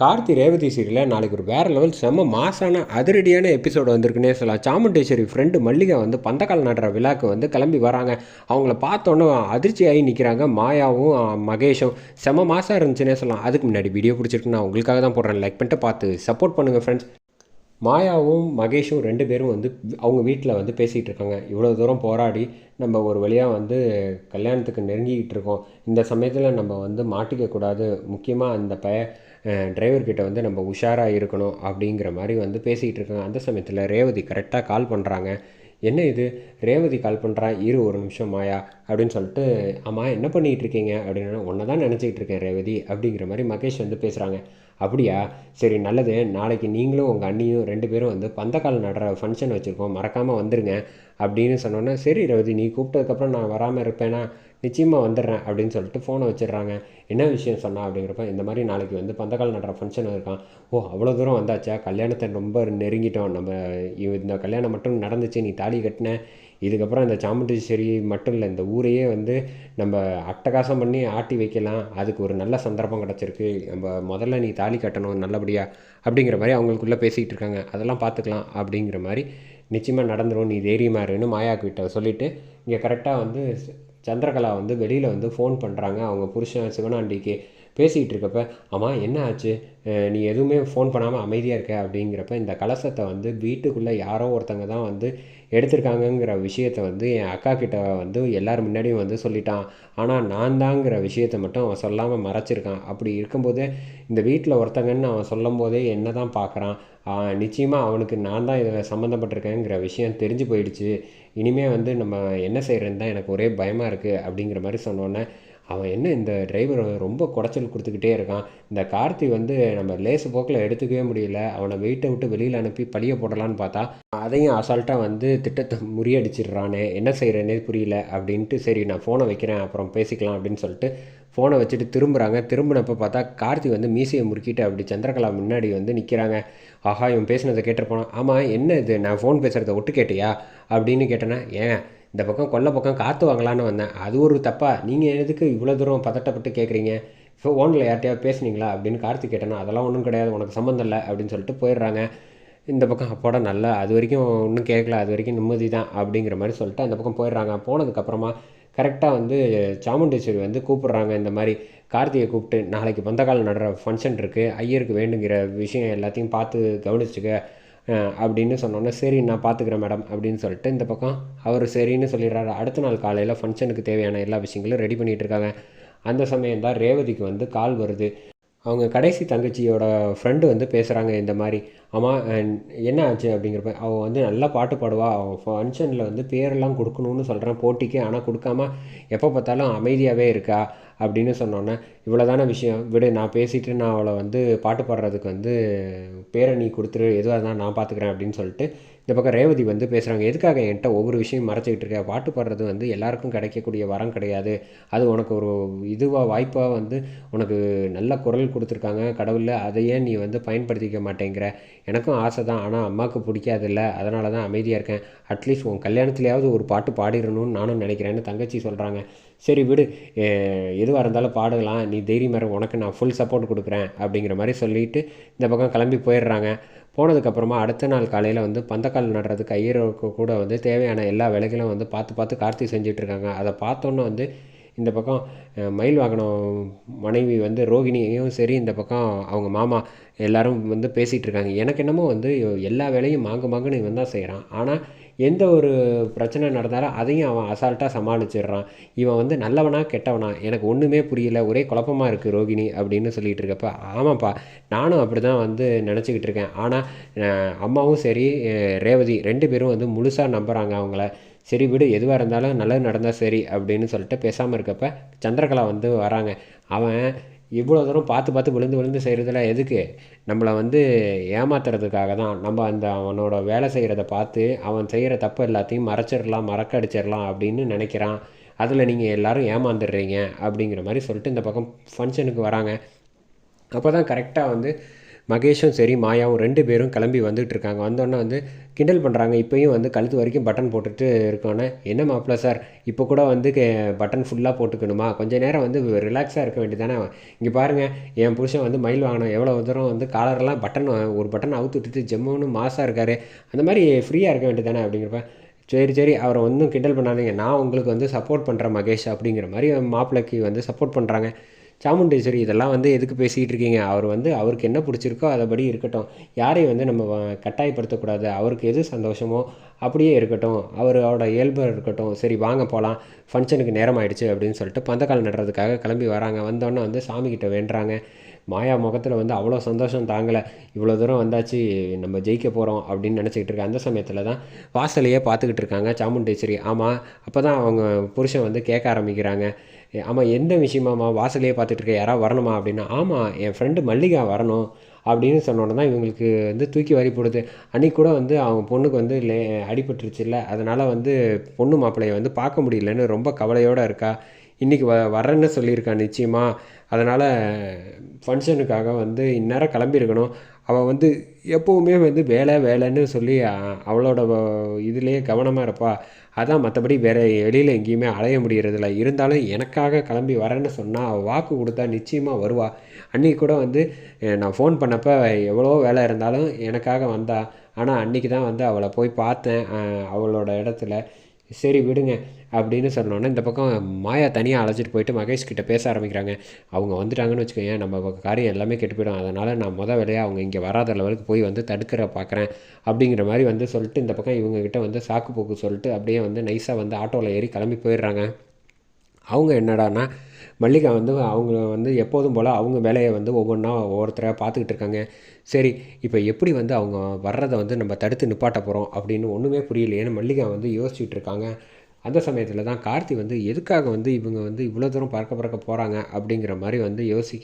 கார்த்தி ரேவதி சீரியலில் நாளைக்கு ஒரு வேறு லெவல் செம்ம மாசான அதிரடியான எபிசோடு வந்திருக்குன்னே சொல்லலாம். சாமுண்டேஸ்வரி ஃப்ரெண்டு மல்லிகை வந்து பந்தக்கால் நடுற விழாக்கு வந்து கிளம்பி வராங்க. அவங்கள பார்த்தோன்னே அதிர்ச்சியாகி நிற்கிறாங்க மாயாவும் மகேஷும். செம்ம மாசாக இருந்துச்சுன்னே சொல்லலாம். அதுக்கு முன்னாடி வீடியோ பிடிச்சிருக்குன்னா உங்களுக்காக தான் போடுறேன். லைக் பண்ணிட்டு பார்த்து சப்போர்ட் பண்ணுங்கள் ஃப்ரெண்ட்ஸ் மாயாவும் மகேஷும் ரெண்டு பேரும் வந்து அவங்க வீட்டில் வந்து பேசிகிட்டு இருக்காங்க. இவ்வளோ தூரம் போராடி நம்ம ஒரு வழியாக வந்து கல்யாணத்துக்கு நெருங்கிக்கிட்டு இருக்கோம். இந்த சமயத்தில் நம்ம வந்து மாட்டிக்கக்கூடாது முக்கியமாக அந்த பய டிரைவர்கிட்ட வந்து நம்ம உஷாராக இருக்கணும் அப்படிங்கிற மாதிரி வந்து பேசிக்கிட்டு இருக்காங்க. அந்த சமயத்தில் ரேவதி கரெக்டாக கால் பண்ணுறாங்க என்ன இது? ரேவதி கால் பண்ணுறா இரு ஒரு நிமிஷம் மாயா அப்படின்னு சொல்லிட்டு ஆமாம் என்ன பண்ணிகிட்டு இருக்கீங்க? அப்படின்னு ஒன்றை தான் நினச்சிக்கிட்டு இருக்கேன் ரேவதி அப்படிங்கிற மாதிரி மகேஷ் வந்து பேசுகிறாங்க அப்படியா? சரி நல்லது. நாளைக்கு நீங்களும் உங்கள் அண்ணியும் ரெண்டு பேரும் வந்து பந்தக்கால் நடுற ஃபங்க்ஷன் வச்சுருக்கோம். மறக்காமல் வந்துடுங்க அப்படின்னு சொன்னோன்னே சரி ரவதி நீ கூப்பிட்டதுக்கப்புறம் நான் வராமல் இருப்பேனா? நிச்சயமாக வந்துடுறேன் அப்படின்னு சொல்லிட்டு ஃபோனை வச்சிடுறாங்க. என்ன விஷயம் சொன்னா? அப்படிங்கிறப்ப இந்த மாதிரி நாளைக்கு வந்து பந்தக்கால் நடுற ஃபங்க்ஷன் இருக்கான். ஓ அவ்வளோ தூரம் வந்தாச்சா? கல்யாணத்தை ரொம்ப நெருங்கிட்டோம். நம்ம இந்த கல்யாணம் மட்டும் நடந்துச்சு நீ தாலி கட்டின. இதுக்கப்புறம் இந்த சாமுண்டீஸ்வரி மட்டும் இல்லை இந்த ஊரையே வந்து நம்ம அட்டகாசம் பண்ணி ஆட்டி வைக்கலாம். அதுக்கு ஒரு நல்ல சந்தர்ப்பம் கிடச்சிருக்கு. நம்ம முதல்ல நீ தாலி கட்டணும் நல்லபடியாக அப்படிங்கிற மாதிரி அவங்களுக்குள்ளே பேசிக்கிட்டு இருக்காங்க. அதெல்லாம் பார்த்துக்கலாம் அப்படிங்கிற மாதிரி நிச்சயமாக நடந்துரும் நீ தைரியமா இருன்னு மாயாக்கு சொல்லிவிட்டு இங்கே கரெக்டாக வந்து சந்திரகலா வந்து வெளியில் வந்து ஃபோன் பண்ணுறாங்க அவங்க புருஷன் சிவனாண்டிக்கு பேசிக்கிட்டு இருக்கப்ப ஆமாம் என்ன ஆச்சு? நீ எதுவுமே ஃபோன் பண்ணாமல் அமைதியாக இருக்க? அப்படிங்கிறப்ப இந்த கலசத்தை வந்து வீட்டுக்குள்ளே யாரோ ஒருத்தங்க தான் வந்து எடுத்திருக்காங்கங்கிற விஷயத்த வந்து என் அக்கா கிட்ட வந்து எல்லார் முன்னாடியும் வந்து சொல்லிட்டான். ஆனால் நான் தாங்கிற விஷயத்த மட்டும் அவன் சொல்லாமல் மறைச்சிருக்கான். அப்படி இருக்கும்போது இந்த வீட்டில் ஒருத்தங்கன்னு அவன் சொல்லும் போதே என்ன தான் பார்க்குறான் நிச்சயமாக அவனுக்கு நான் தான் இதில் சம்மந்தப்பட்டிருக்கேங்கிற விஷயம் தெரிஞ்சு போயிடுச்சு. இனிமேல் வந்து நம்ம என்ன செய்கிறதுன்னு தான் எனக்கு ஒரே பயமாக இருக்குது அப்படிங்கிற மாதிரி சொன்னோன்னே அவன் என்ன இந்த டிரைவர் ரொம்ப குடைச்சல் கொடுத்துக்கிட்டே இருக்கான். இந்த கார்த்தி வந்து நம்ம லேசு போக்கில் எடுத்துக்கவே முடியல. அவனை வெயிட்டை விட்டு வெளியில் அனுப்பி பழிய போடலான்னு பார்த்தா அதையும் அசால்ட்டாக வந்து திட்டத்தை முறியடிச்சிடுறானே. என்ன செய்கிறேனே புரியல. அப்படின்ட்டு சரி நான் ஃபோனை வைக்கிறேன் அப்புறம் பேசிக்கலாம் அப்படின்னு சொல்லிட்டு ஃபோனை வச்சுட்டு திரும்புகிறாங்க திரும்பினப்போ பார்த்தா கார்த்தி வந்து மீசையை முறுக்கிட்டு அப்படி சந்திரகலா முன்னாடி வந்து நிற்கிறாங்க ஆஹா இவன் பேசினதை கேட்டிருப்பான் ஆமாம் என்ன இது? நான் ஃபோன் பேசுகிறத ஒட்டு கேட்டியா? அப்படின்னு கேட்டேன்னா ஏன்? இந்த பக்கம் கொல்லை பக்கம் காற்று வாங்கலான்னு வந்தேன். அது ஒரு தப்பா? நீங்கள் எதுக்கு இவ்வளோ தூரம் பதட்டப்பட்டு கேட்குறீங்க இப்போ ஃபோனில் யார்ட்டையாவது பேசுனீங்களா? அப்படின்னு கார்த்தி கேட்டேன்னா அதெல்லாம் ஒன்றும் கிடையாது. உனக்கு சம்மந்தம் இல்லை. அப்படின்னு சொல்லிட்டு போயிடுறாங்க. இந்த பக்கம் அப்போட நல்லா அது வரைக்கும் ஒன்றும் கேட்கல அது வரைக்கும் நிம்மதி தான் அப்படிங்கிற மாதிரி சொல்லிட்டு அந்த பக்கம் போயிடுறாங்க. போனதுக்கப்புறமா கரெக்டாக வந்து சாமுண்டேஸ்வரி வந்து கூப்பிட்றாங்க இந்த மாதிரி. கார்த்திகை கூப்பிட்டு நாளைக்கு பந்தக்கால் நடுற ஃபங்க்ஷன் இருக்குது ஐயருக்கு வேண்டுங்கிற விஷயம் எல்லாத்தையும் பார்த்து கவனிச்சுக்க. அப்படின்னு சொன்னோன்னே சரி நான் பார்த்துக்கிறேன் மேடம் அப்படின்னு சொல்லிட்டு இந்த பக்கம் அவர் சரின்னு சொல்லிடுறாரு. அடுத்த நாள் காலையில் ஃபங்க்ஷனுக்கு தேவையான எல்லா விஷயங்களும் ரெடி பண்ணிகிட்டு இருக்காங்க. அந்த சமயம் தான் ரேவதிக்கு வந்து கால் வருது. அவங்க கடைசி தங்கச்சியோட ஃப்ரெண்டு வந்து பேசுகிறாங்க இந்த மாதிரி. ஆமாம் என்ன ஆச்சு அப்படிங்கிறப்ப அவள் வந்து நல்லா பாட்டு பாடுவா. அவள் ஃபங்க்ஷனில் வந்து பேரெல்லாம் கொடுக்கணும்னு சொல்கிறேன் போட்டிக்கு. ஆனால் கொடுக்காம எப்போ பார்த்தாலும் அமைதியாகவே இருக்கா அப்படின்னு சொன்னோன்னே இவ்வளோதான விஷயம். விடு நான் பேசிட்டு நான் அவளை வந்து பாட்டு பாடுறதுக்கு வந்து பேரை நீ கொடுத்துரு எதுவாக இருந்தால் நான் பார்த்துக்கிறேன் அப்படின்னு சொல்லிட்டு இந்த பக்கம் ரேவதி வந்து பேசுகிறாங்க எதுக்காக என்கிட்ட ஒவ்வொரு விஷயம் மறைச்சிக்கிட்டு இருக்க? பாட்டு பாடுறது வந்து எல்லாருக்கும் கிடைக்கக்கூடிய வரம் கிடையாது. அது உனக்கு ஒரு இதுவாக வாய்ப்பாக வந்து உனக்கு நல்ல குரல் கொடுத்துருக்காங்க. கடவுளில் அதையே நீ வந்து பயன்படுத்திக்க மாட்டேங்கிற. எனக்கும் ஆசை தான். ஆனால் அம்மாவுக்கு பிடிக்காதில்ல. அதனால தான் அமைதியாக இருக்கேன். அட்லீஸ்ட் உன் கல்யாணத்துலேயாவது ஒரு பாட்டு பாடிடணும்னு நானும் நினைக்கிறேன்னு தங்கச்சி சொல்கிறாங்க சரி விடு. எதுவாக இருந்தாலும் பாடலாம். நீ தைரியம் இரு, உனக்கு நான் ஃபுல் சப்போர்ட் கொடுக்குறேன் அப்படிங்கிற மாதிரி சொல்லிட்டு இந்த பக்கம் கிளம்பி போயிடுறாங்க. போனதுக்கப்புறமா அடுத்த நாள் காலையில் வந்து பந்தக்கால் நடுறதுக்கு ஐயருக்கு கூட வந்து தேவையான எல்லா வேலைகளும் வந்து பார்த்து பார்த்து கார்த்தி செஞ்சிட்ருக்காங்க அதை பார்த்தோன்னே வந்து இந்த பக்கம் மயில் வாகனம் மனைவி வந்து ரோகிணியும் சரி இந்த பக்கம் அவங்க மாமா எல்லாரும் வந்து பேசிகிட்டு இருக்காங்க எனக்கு என்னமோ வந்து எல்லா வேலையும் மாங்கு மாங்குன்னு இவன் தான் செய்கிறான் ஆனால் எந்த ஒரு பிரச்சனை நடந்தாலும் அதையும் அவன் அசால்ட்டாக சமாளிச்சிடுறான். இவன் வந்து நல்லவனா கெட்டவனா? எனக்கு ஒன்றுமே புரியல. ஒரே குழப்பமா இருக்குது ரோகிணி அப்படின்னு சொல்லிட்டு இருக்கப்ப ஆமாப்பா நானும் அப்படி தான் வந்து நினச்சிக்கிட்டு இருக்கேன் ஆனால் அம்மாவும் சரி ரேவதி ரெண்டு பேரும் வந்து முழுசாக நம்புகிறாங்க அவங்கள. சரி விடு எதுவாக இருந்தாலும் நல்லது நடந்தால் சரி அப்படின்னு சொல்லிட்டு பேசாமல் இருக்கப்ப சந்திரகலா வந்து வராங்க. அவன் இவ்வளோ தூரம் பார்த்து பார்த்து விழுந்து விழுந்து செய்கிறதுல எதுக்கு? நம்மளை வந்து ஏமாத்துறதுக்காக தான். நம்ம அந்த அவனோட வேலை செய்கிறத பார்த்து அவன் செய்கிற தப்பு எல்லாத்தையும் மறைச்சிடலாம் மறக்கடிச்சிடலாம் அப்படின்னு நினைக்கிறான். அதில் நீங்கள் எல்லோரும் ஏமாந்துடுறீங்க அப்படிங்கிற மாதிரி சொல்லிட்டு இந்த பக்கம் ஃபங்க்ஷனுக்கு வராங்க. அப்போ தான் கரெக்டாக வந்து மகேஷும் சரி மாயாவும் ரெண்டு பேரும் கிளம்பி வந்துட்டு இருக்காங்க வந்தோடனே வந்து கிண்டல் பண்ணுறாங்க இப்போயும் வந்து கழுத்து வரைக்கும் பட்டன் போட்டுட்டு இருக்கோன்னே. என்ன மாப்பிள்ள சார் இப்போ கூட வந்து பட்டன் ஃபுல்லாக போட்டுக்கணுமா? கொஞ்ச நேரம் வந்து ரிலாக்ஸாக இருக்க வேண்டியதானே இங்கே பாருங்கள் என் புருஷன் வந்து மயில் வாங்கணும் எவ்வளோ தூரம் வந்து காலரெல்லாம் பட்டன் ஒரு பட்டன் அவுத்து விட்டுட்டு ஜம்முன்னு மாசாக இருக்கார். அந்த மாதிரி ஃப்ரீயாக இருக்க வேண்டியதானே அப்படிங்கிறப்ப சரி சரி அவரை ஒன்றும் கிண்டல் பண்ணாதீங்க. நான் உங்களுக்கு வந்து சப்போர்ட் பண்ணுறேன் மகேஷ் அப்படிங்கிற மாதிரி மாப்பிள்ளைக்கு வந்து சப்போர்ட் பண்ணுறாங்க சாமுண்டேஸ்வரி இதெல்லாம் வந்து எதுக்கு பேசிகிட்டு இருக்கீங்க? அவர் வந்து அவருக்கு என்ன பிடிச்சிருக்கோ அதைபடி இருக்கட்டும். யாரையும் வந்து நம்ம வ- கட்டாயப்படுத்தக்கூடாது. அவருக்கு எது சந்தோஷமோ அப்படியே இருக்கட்டும். அவரோட இயல்பு இருக்கட்டும். சரி வாங்க போகலாம் ஃபங்க்ஷனுக்கு நேரம் ஆயிடுச்சு அப்படின்னு சொல்லிட்டு பந்தக்கால் நடுறதுக்காக கிளம்பி வராங்க. வந்தோடனே வந்து சாமிக்கிட்ட வேண்டுறாங்க. மாயா முகத்தில் வந்து அவ்வளோ சந்தோஷம் தாங்கலை. இவ்வளோ தூரம் வந்தாச்சு நம்ம ஜெயிக்க போகிறோம் அப்படின்னு நினச்சிக்கிட்டு இருக்க. அந்த சமயத்தில் தான் வாசலையே பார்த்துக்கிட்டு இருக்காங்க சாமுண்டேஸ்வரி. ஆமாம் அப்போ தான் அவங்க புருஷன் வந்து கேட்க ஆரம்பிக்கிறாங்க. ஆமாம் எந்த விஷயமாம்மா வாசலையே பார்த்துட்டு இருக்க யாராவது வரணுமா அப்படின்னா ஆமாம் என் ஃப்ரெண்டு மல்லிகா வரணும் அப்படின்னு சொன்னோன்னே தான் இவங்களுக்கு வந்து தூக்கி வாரி போடுது. அன்றைக்கி கூட வந்து அவங்க பொண்ணுக்கு வந்து லே அடிபட்டுருச்சுல்ல அதனால் வந்து பொண்ணு மாப்பிள்ளையை வந்து பார்க்க முடியலன்னு ரொம்ப கவலையோடு இருக்கா. இன்றைக்கி வ வரேன்னு சொல்லியிருக்கான் நிச்சயமாக அதனால் ஃபங்க்ஷனுக்காக வந்து இந்நேரம் கிளம்பியிருக்கணும். அவள் வந்து எப்போவுமே வந்து வேலை வேலைன்னு சொல்லி அவளோட இதுலேயே கவனமாக இருப்பா. அதான் மற்றபடி வேறு வெளியில் எங்கேயுமே அலைய முடியறதில்ல. இருந்தாலும் எனக்காக கிளம்பி வரேன்னு சொன்னால் அவள் வாக்கு கொடுத்தா நிச்சயமாக வருவா. அன்றைக்கி கூட வந்து நான் ஃபோன் பண்ணப்போ எவ்வளோ வேலை இருந்தாலும் எனக்காக வந்தா. ஆனால் அன்றைக்கி தான் வந்து அவளை போய் பார்த்தேன். அவளோட இடத்துல. சரி விடுங்க அப்படின்னு சொன்னோன்னே இந்த பக்கம் மாயா தனியாக அழைச்சிட்டு போயிட்டு மகேஷ் கிட்ட பேச ஆரம்பிக்கிறாங்க. அவங்க வந்துட்டாங்கன்னு வச்சுக்கோங்க நம்ம காரியம் எல்லாமே கெட்டு போயிடும். அதனால் நான் முத வேலையாக அவங்க இங்கே வராத லெவலுக்கு போய் வந்து தடுக்கிற பார்க்குறேன் அப்படிங்கிற மாதிரி வந்து சொல்லிட்டு இந்த பக்கம் இவங்ககிட்ட வந்து சாக்கு போக்கு சொல்லிட்டு அப்படியே வந்து நைஸாக வந்து ஆட்டோவில் ஏறி கிளம்பி போயிடுறாங்க. அவங்க என்னடான்னா மல்லிகா வந்து அவங்க வந்து எப்போதும் போல் அவங்க வேலையை வந்து ஒவ்வொன்றா ஒவ்வொருத்தராக பார்த்துக்கிட்டு இருக்காங்க. சரி இப்போ எப்படி வந்து அவங்க வர்றதை வந்து நம்ம தடுத்து நிப்பாட்ட போகிறோம் அப்படின்னு ஒன்றுமே புரியலையேன்னு மல்லிகா வந்து யோசிச்சுட்டு இருக்காங்க. அந்த சமயத்தில் தான் கார்த்தி வந்து எதுக்காக வந்து இவங்க வந்து இவ்வளோ தூரம் பறக்க பறக்க போகிறாங்க அப்படிங்கிற மாதிரி வந்து யோசி